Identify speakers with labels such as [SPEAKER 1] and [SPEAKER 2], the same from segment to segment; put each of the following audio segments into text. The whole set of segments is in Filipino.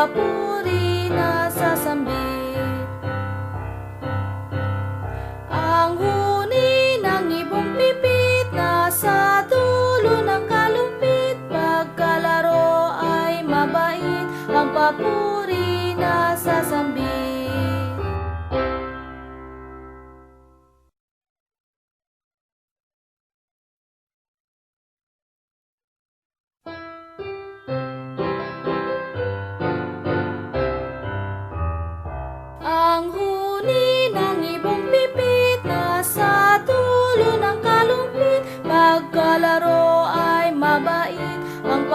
[SPEAKER 1] papuri na sasambit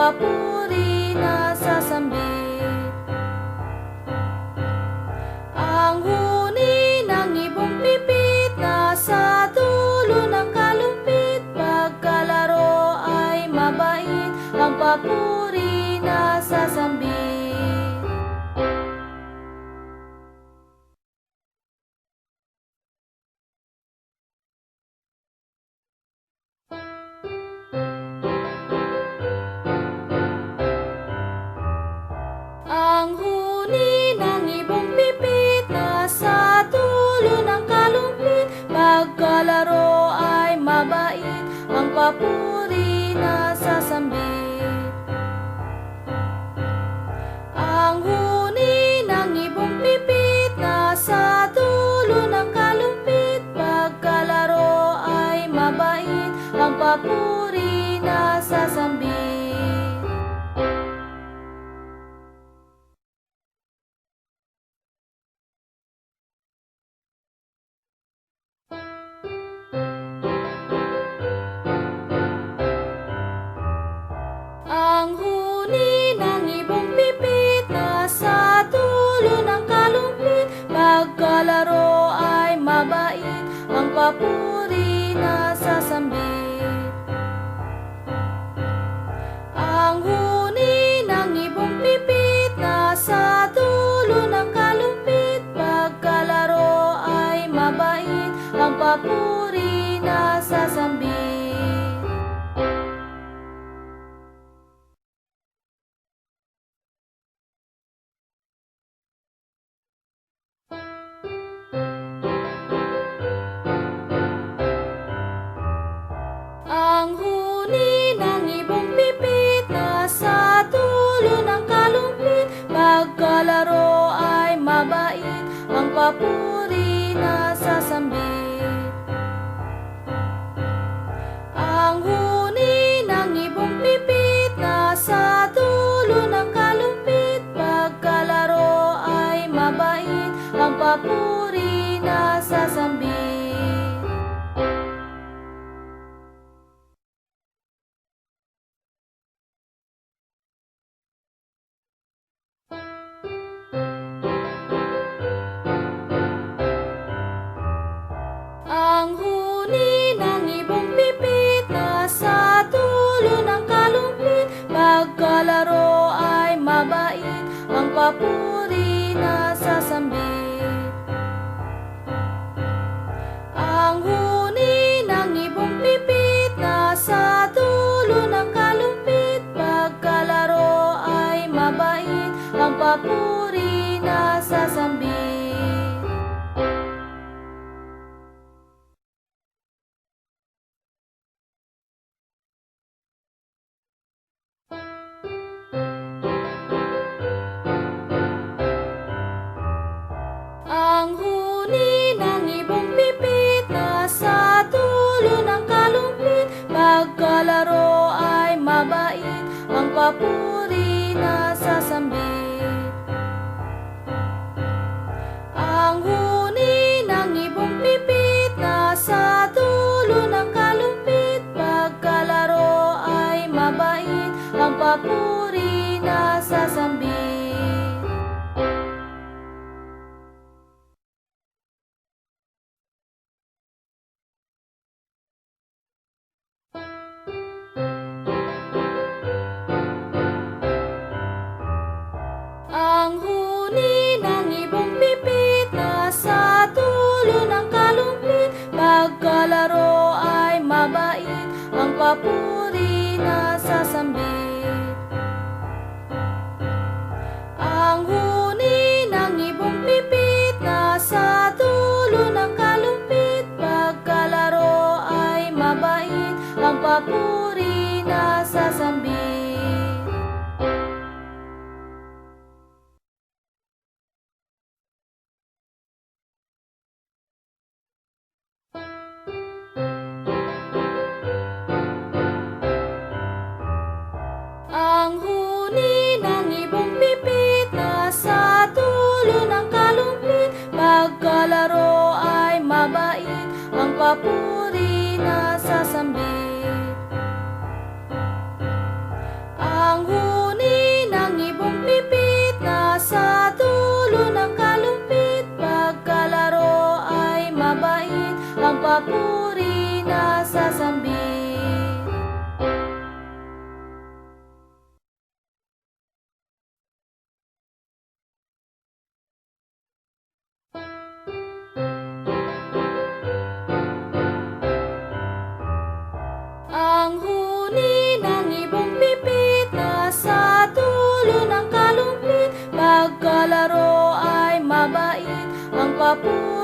[SPEAKER 1] Ang papuri na sasambit Ang ang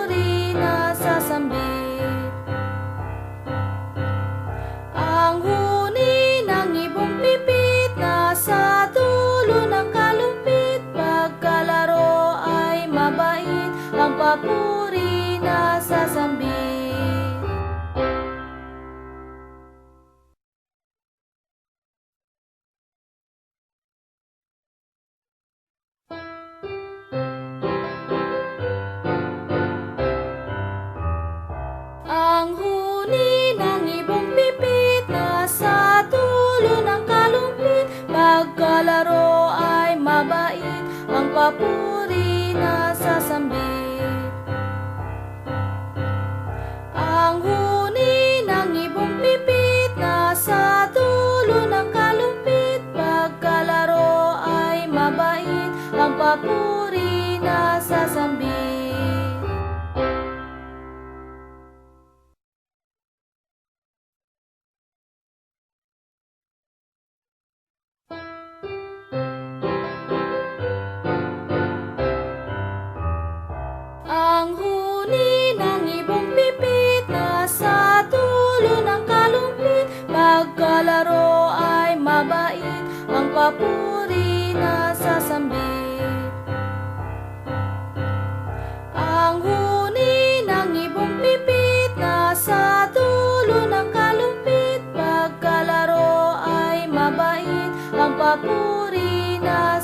[SPEAKER 1] papuri na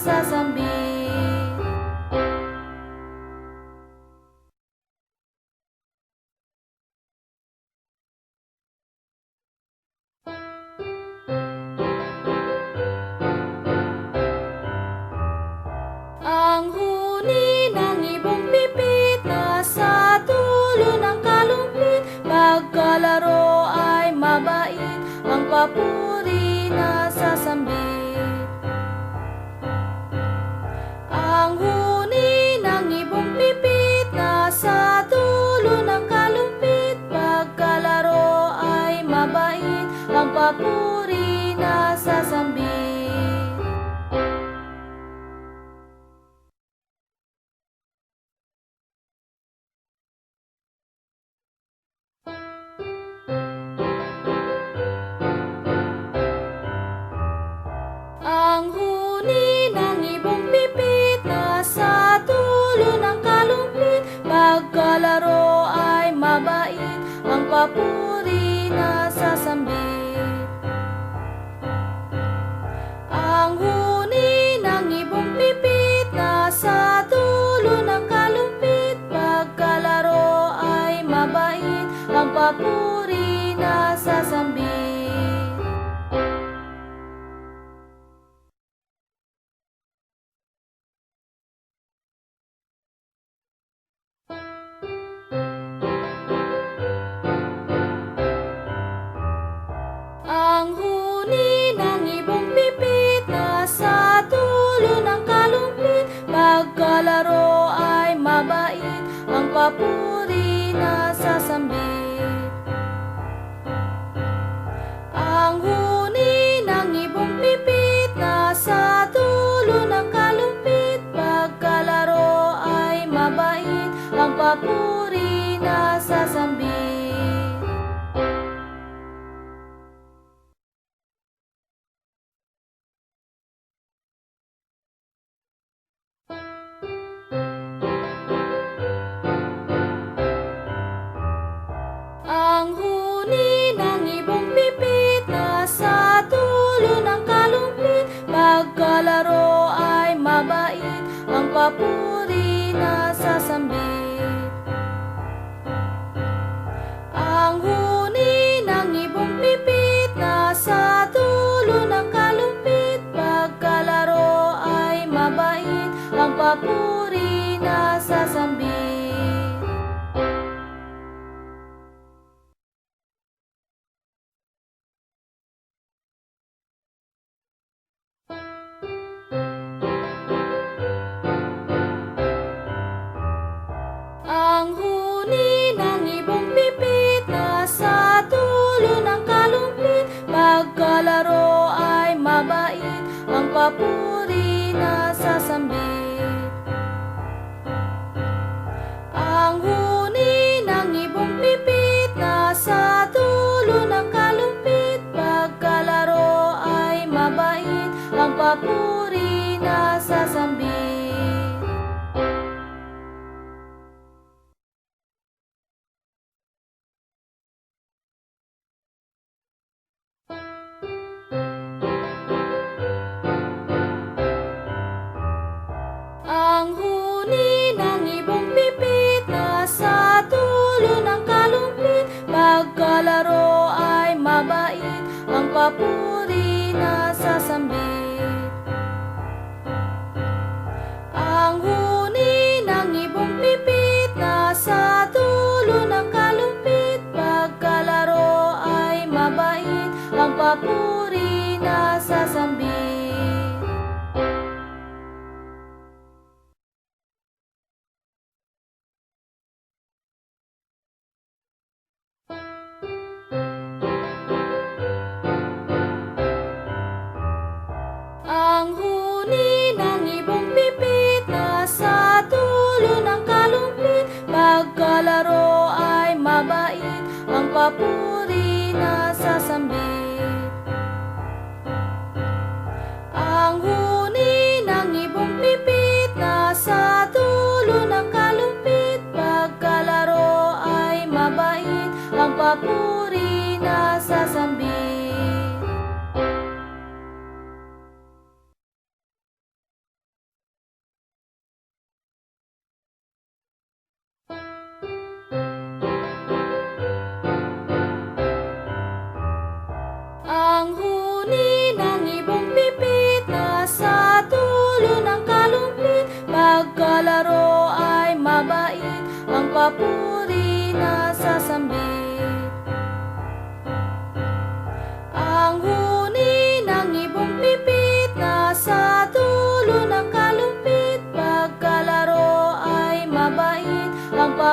[SPEAKER 1] ang papuri na sasambit Lord. Papa. kalaro ay mabait Ang papuri na sasambit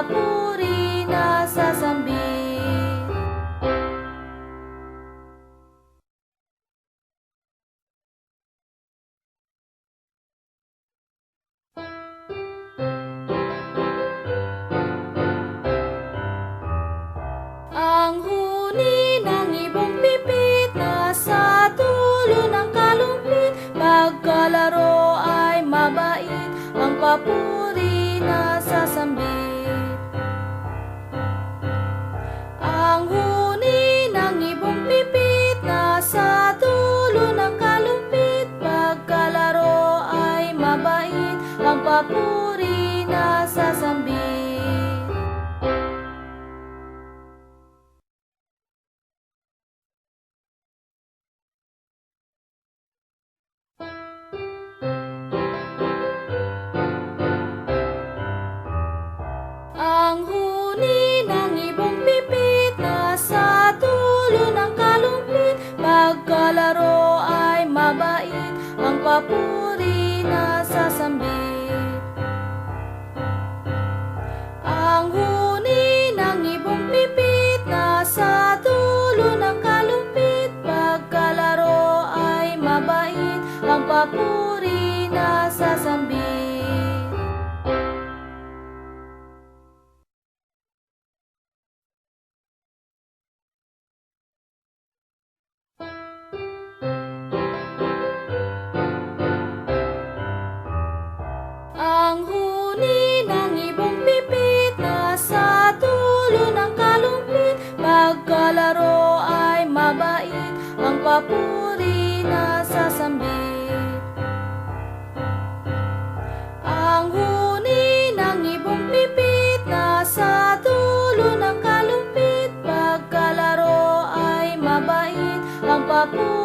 [SPEAKER 1] kamu aku papuri na sasambit Ang huni ng ibong pipit na sa dulo ng kalumpit Pagkalaro ay mabait ang papuri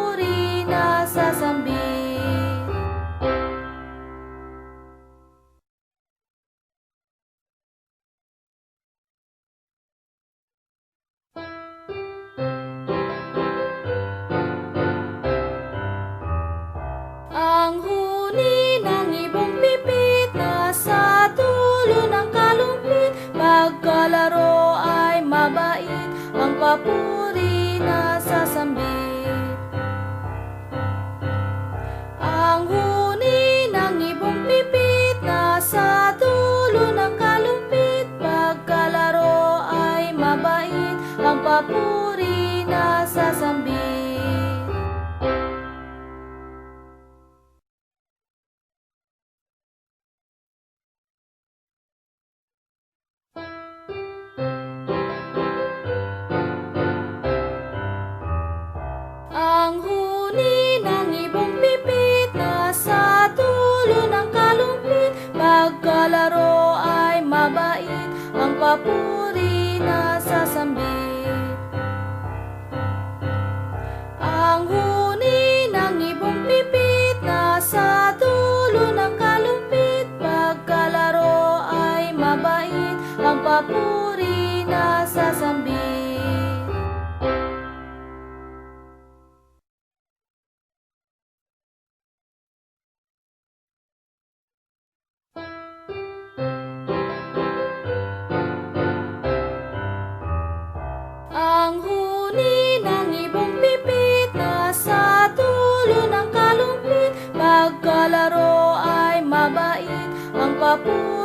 [SPEAKER 1] ang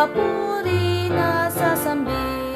[SPEAKER 1] papuri na sasambit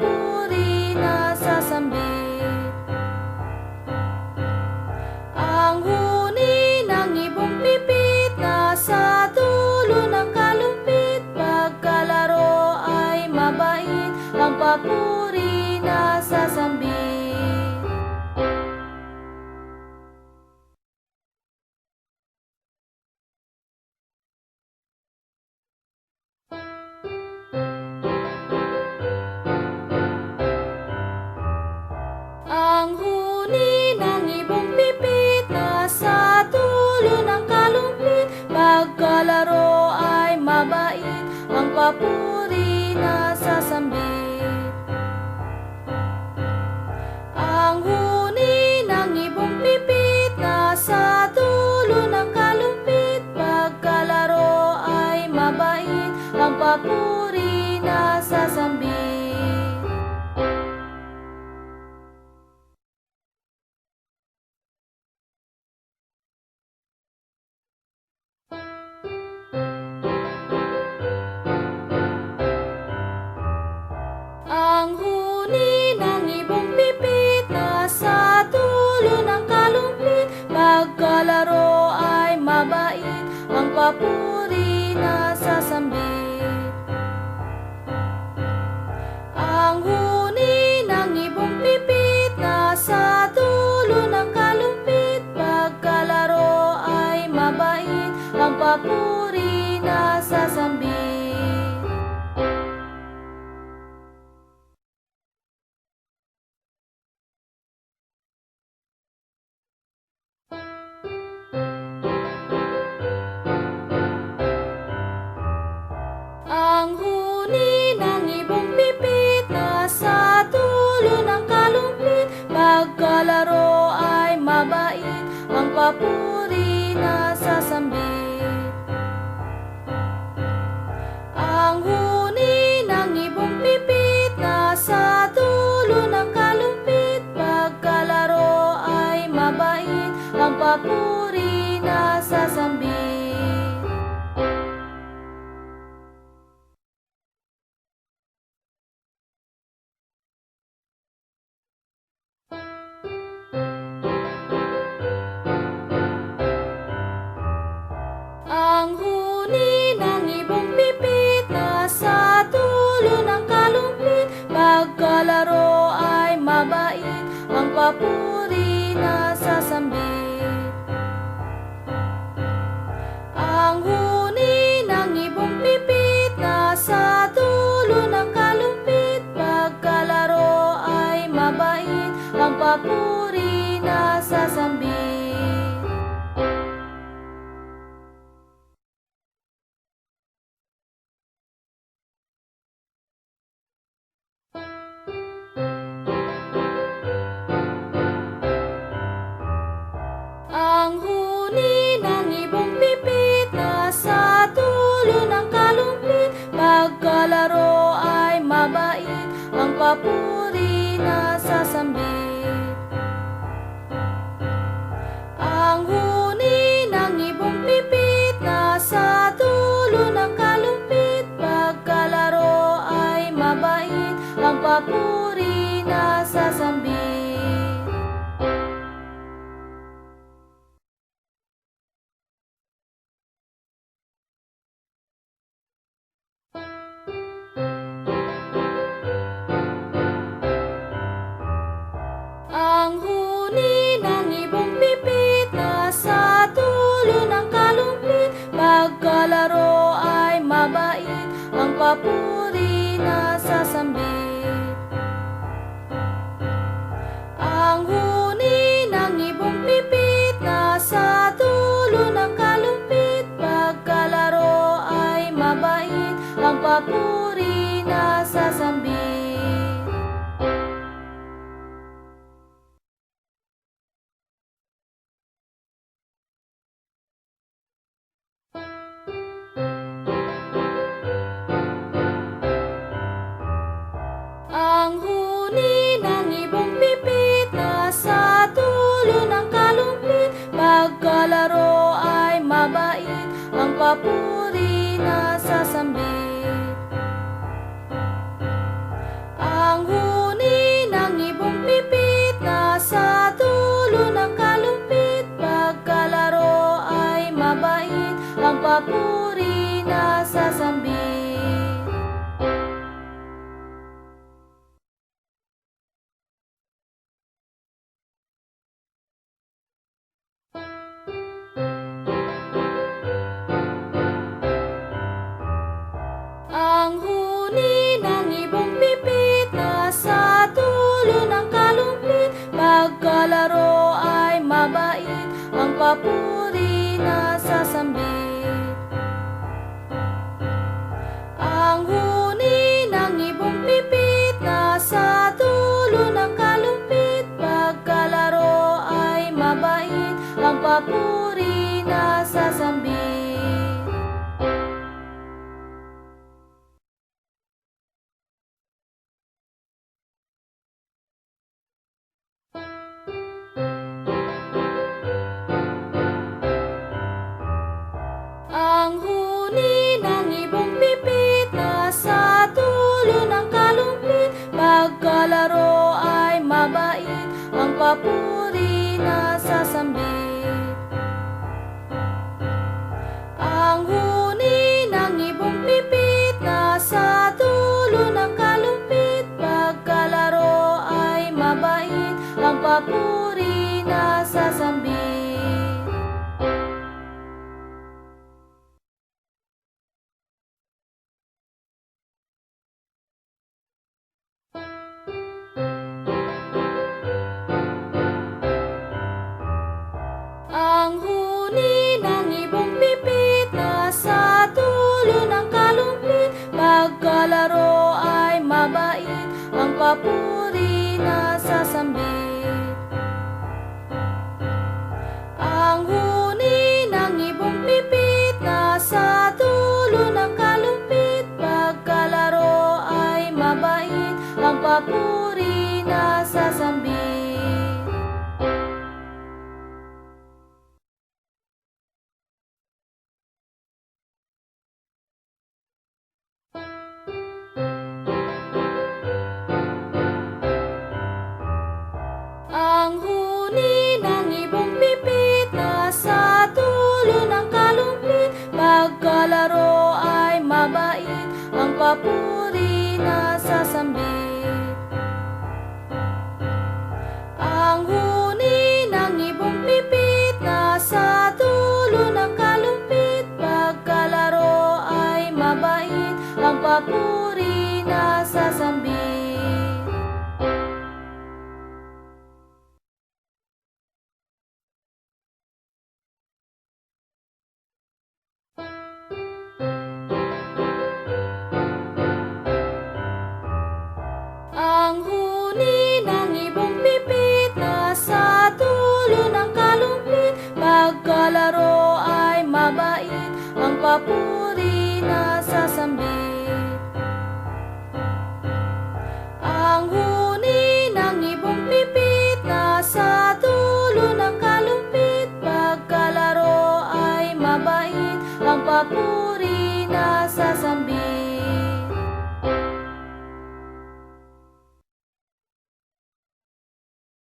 [SPEAKER 1] ang papuri na sasambit pinasasabi Ang huni ng ibong pipit na sa tulo ng kalumpit Pagkalaro ay mabait ang papuno someday. mapuri na sasambit. papuri na sa sasambit. someday. kalaro ay mabait Ang papuri na sasambit. Ang huni ng ibong pipit Nasa dulo ng kalumpit Pagkalaro ay mabait Ang papuri papuri na sa sasambit.